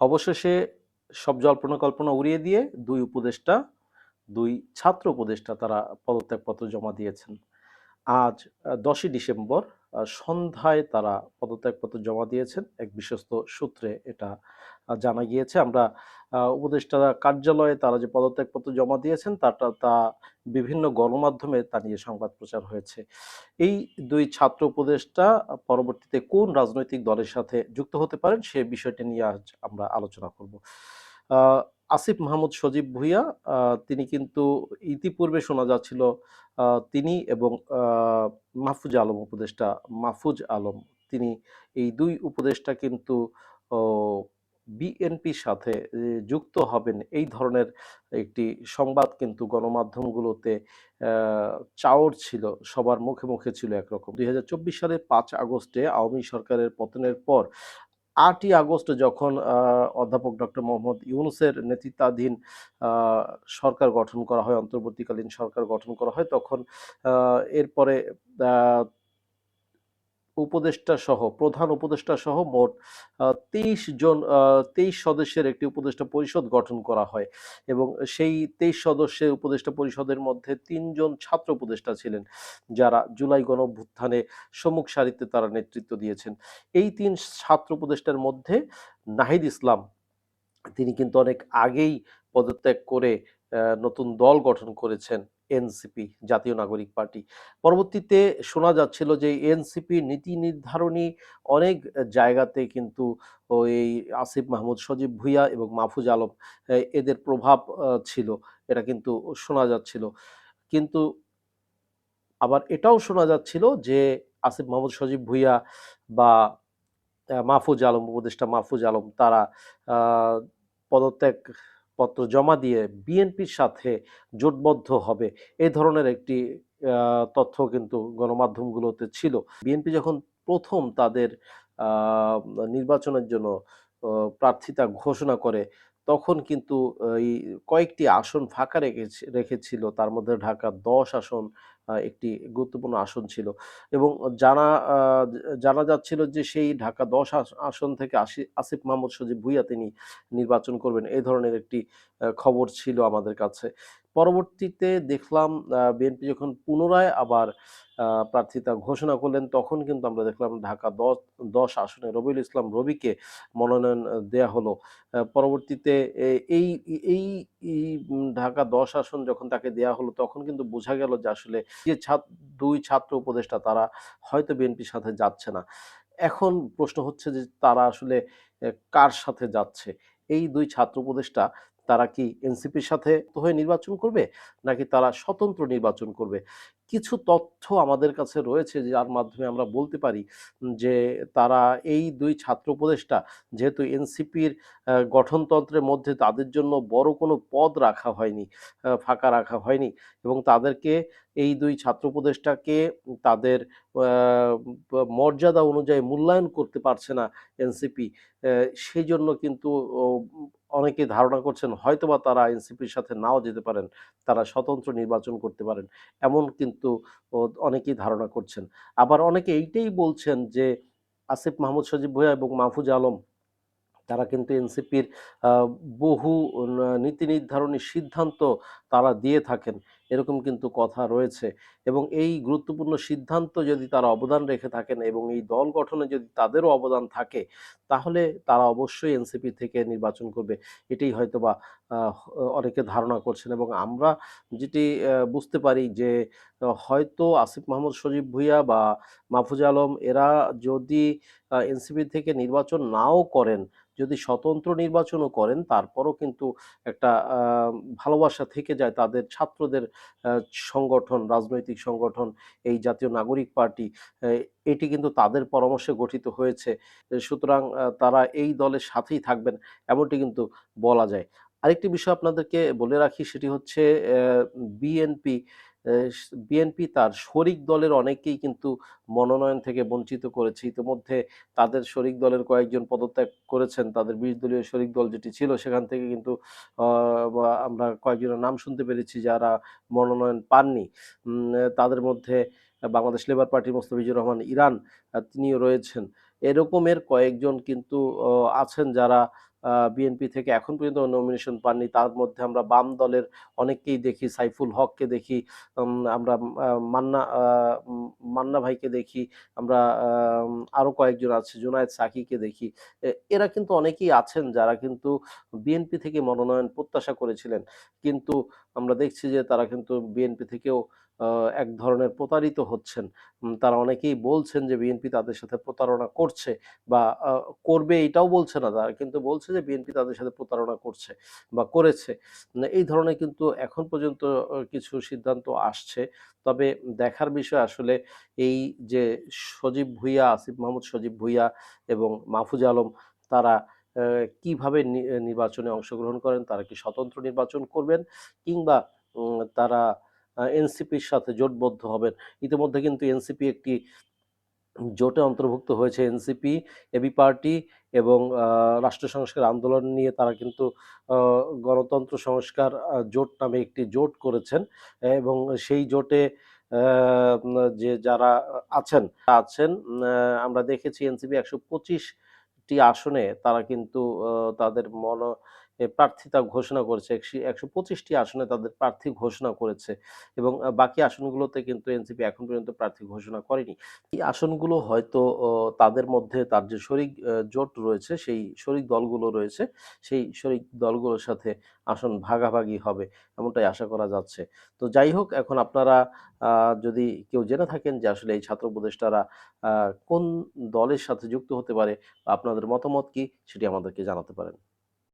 অবশেষে সব জল্পনা কল্পনা উড়িয়ে দিয়ে দুই উপদেষ্টা, দুই ছাত্র উপদেষ্টা তারা পদত্যাগপত্র জমা দিয়েছেন। আজ দশই ডিসেম্বর সন্ধ্যায় তারা পদত্যাগপত্র জমা দিয়েছেন। এক বিশ্বস্ত সূত্রে এটা জানা গিয়েছে। আমরা উপদেষ্টা কার্যালয়ে তারা যে পদত্যাগপত্র জমা দিয়েছেন তাটা তা বিভিন্ন গণমাধ্যমে তা নিয়ে সংবাদ প্রচার হয়েছে। এই দুই ছাত্র উপদেষ্টা পরবর্তীতে কোন রাজনৈতিক দলের সাথে যুক্ত হতে পারেন, সে বিষয়টি নিয়ে আজ আমরা আলোচনা করব। আসিফ মাহমুদ সজীব ভুইয়া তিনি কিন্তু ইতিপূর্বে শোনা যাচ্ছিল তিনি এবং মাহফুজ আলম উপদেষ্টা, মাহফুজ আলম। তিনি এই দুই উপদেষ্টা কিন্তু বিএনপির সাথে যুক্ত হবেন। এই ধরনের একটি সংবাদ কিন্তু গণমাধ্যমগুলোতে চাওর ছিল, সবার মুখে মুখে ছিল একরকম। দুই সালের পাঁচ আগস্টে আওয়ামী সরকারের পতনের পর আটই আগস্ট যখন অধ্যাপক ডক্টর মোহাম্মদ ইউনুসের নেতৃত্বাধীন সরকার গঠন করা হয়, অন্তর্বর্তীকালীন সরকার গঠন করা হয়, তখন এরপরে উপদেষ্টা সহ প্রধান উপদেষ্টা সহ মোট তেইশ জন তেইশ সদস্যের একটি উপদেষ্টা পরিষদ গঠন করা হয় এবং সেই তেইশ সদস্যের উপদেষ্টা পরিষদের মধ্যে তিনজন ছাত্র উপদেষ্টা ছিলেন যারা জুলাই গণভ্যুত্থানে সম্মুখ সারিতে তারা নেতৃত্ব দিয়েছেন। এই তিন ছাত্র উপদেষ্টার মধ্যে নাহিদ ইসলাম, তিনি কিন্তু অনেক আগেই পদত্যাগ করে নতুন দল গঠন করেছেন। এনসিপি, জাতীয় নাগরিক পার্টি। পরবর্তীতে শোনা যাচ্ছিল যে এনসিপি নীতি নির্ধারণী অনেক জায়গাতে কিন্তু ওই আসিফ মাহমুদ সজীব ভুইয়া এবং মাহফুজ আলম এদের প্রভাব ছিল। এটা কিন্তু শোনা যাচ্ছিল। কিন্তু আবার এটাও শোনা যাচ্ছিল যে আসিফ মাহমুদ সজীব ভুইয়া বা মাহফুজ আলম, উপদেষ্টা মাহফুজ আলম, তারা পদত্যাগ পত্র জমা দিয়ে বিএনপির সাথে জোটবদ্ধ হবে। এ ধরনের একটি তথ্য কিন্তু গণমাধ্যমগুলোতে ছিল। বিএনপি যখন প্রথম তাদের নির্বাচনের জন্য প্রার্থীতা ঘোষণা করে, তখন কিন্তু এই কয়েকটি আসন ফাঁকা রেখেছে, রেখেছিল। তার মধ্যে ঢাকা দশ আসন একটি গুরুত্বপূর্ণ আসন ছিল। এবং জানা জানা যাচ্ছিল যে সেই ঢাকা দশ আস- আসন থেকে আসি, আসিফ মাহমুদ সজীব ভুইয়া তিনি নির্বাচন করবেন। এই ধরনের একটি খবর ছিল আমাদের কাছে। পরবর্তীতে দেখলাম বিএনপি যখন পুনরায় আবার প্রার্থিতা ঘোষণা করলেন, তখন কিন্তু আমরা দেখলাম ঢাকা দশ দশ আসনে রবিউল ইসলাম রবিকে মনোনয়ন দেয়া হলো। পরবর্তীতে এই এই এই ঢাকা দশ আসন যখন তাকে দেয়া হলো, তখন কিন্তু বোঝা গেল যে আসলে যে দুই ছাত্র উপদেষ্টা তারা হয়তো বিএনপির সাথে যাচ্ছে না। এখন প্রশ্ন হচ্ছে যে তারা আসলে কার সাথে যাচ্ছে? এই দুই ছাত্র উপদেষ্টা তারা কি এনসিপির সাথে হয়ে নির্বাচন করবে? নাকি তারা স্বতন্ত্র নির্বাচন করবে? কিছু তথ্য আমাদের কাছে রয়েছে যার মাধ্যমে আমরা বলতে পারি যে তারা এই দুই ছাত্র উপদেষ্টা যেহেতু এনসিপির গঠনতন্ত্রের মধ্যে তাদের জন্য বড় কোনো পদ রাখা হয়নি ফাঁকা রাখা হয়নি এবং তাদেরকে এই দুই ছাত্র উপদেষ্টাকে তাদের মর্যাদা অনুযায়ী মূল্যায়ন করতে পারছে না এনসিপি সেই জন্য কিন্তু অনেকে ধারণা করছেন হয়তোবা তারা এনসিপির সাথে নাও যেতে পারেন, তারা স্বতন্ত্র নির্বাচন করতে পারেন, এমন কিন্তু অনেকেই ধারণা করছেন। আবার অনেকে এইটাই বলছেন যে আসিফ মাহমুদ সজীব ভূয়া এবং মাহফুজ আলম, তারা কিন্তু এনসিপির বহু নীতি নির্ধারণী সিদ্ধান্ত তারা দিয়ে থাকেন। এরকম কিন্তু কথা রয়েছে এবং এই গুরুত্বপূর্ণ সিদ্ধান্ত যদি তারা অবদান রেখে থাকেন এবং এই দল গঠনে যদি তাদেরও অবদান থাকে, তাহলে তারা অবশ্যই এনসিপি থেকে নির্বাচন করবে। এটাই হয়তোবা অনেকে ধারণা করছেন এবং আমরা যেটি বুঝতে পারি যে হয়তো আসিফ মাহমুদ সজীব ভুঁইয়া বা মাহফুজ আলম এরা যদি এনসিপি থেকে নির্বাচন নাও করেন, যদি স্বতন্ত্র নির্বাচনও করেন, তারপরও কিন্তু একটা ভালোবাসা থেকে যায় তাদের ছাত্রদের সংগঠন, রাজনৈতিক সংগঠন, এই জাতীয় নাগরিক পার্টি এটি কিন্তু তাদের পরামর্শে গঠিত হয়েছে। সুতরাং তারা এই দলের সাথেই থাকবেন, এমনটি কিন্তু বলা যায়। আরেকটি বিষয় আপনাদেরকে বলে রাখি, সেটি হচ্ছে বিএনপি বিএনপি তার শরিক দলের অনেকেই কিন্তু মনোনয়ন থেকে বঞ্চিত করেছে। ইতিমধ্যে তাদের শরিক দলের কয়েকজন পদত্যাগ করেছেন। তাদের বিশ দলীয় শরিক দল যেটি ছিল, সেখান থেকে কিন্তু আমরা কয়েকজনের নাম শুনতে পেরেছি যারা মনোনয়ন পাননি। তাদের মধ্যে বাংলাদেশ লেবার পার্টি মোস্তাফিজুর রহমান ইরান তিনিও রয়েছেন। এরকমের কয়েকজন কিন্তু আছেন যারা বিএনপি থেকে এখন পর্যন্ত নমিনেশন পাননি। তার মধ্যে আমরা বাম দলের অনেককেই দেখি, সাইফুল হককে দেখি আমরা মান্না মান্না ভাইকে দেখি, আমরা আরও কয়েকজন আছে, জুনায়েদ সাকিকে দেখি। এরা কিন্তু অনেকেই আছেন যারা কিন্তু বিএনপি থেকে মনোনয়ন প্রত্যাশা করেছিলেন। কিন্তু আমরা দেখছি যে তারা কিন্তু বিএনপি থেকেও এক ধরনের প্রতারিত হচ্ছেন। তারা অনেকেই বলছেন যে, বিএনপি তাদের সাথে প্রতারণা করছে বা করবে এটাও বলছে না, তারা কিন্তু বলছে যে, বিএনপি তাদের সাথে প্রতারণা করছে বা করেছে। এই ধরনের কিন্তু এখন পর্যন্ত কিছু সিদ্ধান্ত আসছে। তবে দেখার বিষয় আসলে এই যে, সজীব ভুইয়া, আসিফ মাহমুদ সজীব ভুইয়া এবং মাহফুজ আলম, তারা কীভাবে নির্বাচনে অংশগ্রহণ করেন, তারা কি স্বতন্ত্র নির্বাচন করবেন কিংবা তারা এনসিপির সাথে জোটবদ্ধ হবেন। ইতিমধ্যে কিন্তু এনসিপি একটি জোটে অন্তর্ভুক্ত হয়েছে। এনসিপি, এবি পার্টি এবং রাষ্ট্র সংস্কার আন্দোলন নিয়ে তারা কিন্তু গণতন্ত্র সংস্কার জোট নামে একটি জোট করেছেন। এবং সেই জোটে যে যারা আছেন আছেন আমরা দেখেছি এনসিপি একশো পঁচিশটি আসনে তারা কিন্তু তাদের মন প্রার্থিতা ঘোষণা করেছে। একশো পঁচিশটি আসনে তাদের প্রার্থী ঘোষণা করেছে এবং বাকি আসনগুলোতে কিন্তু এনসিপি এখন পর্যন্ত প্রার্থী ঘোষণা করেনি। এই আসনগুলো হয়তো তাদের মধ্যে তার যে শরিক জোট রয়েছে, সেই শরিক দলগুলো রয়েছে, সেই শরিক দলগুলোর সাথে আসন ভাগাভাগি হবে এমনটাই আশা করা যাচ্ছে। তো যাই হোক, এখন আপনারা যদি কেউ জেনে থাকেন যে আসলে এই ছাত্র উপদেষ্টারা কোন দলের সাথে যুক্ত হতে পারে আপনাদের মতামত কি, সেটি আমাদেরকে জানাতে পারেন।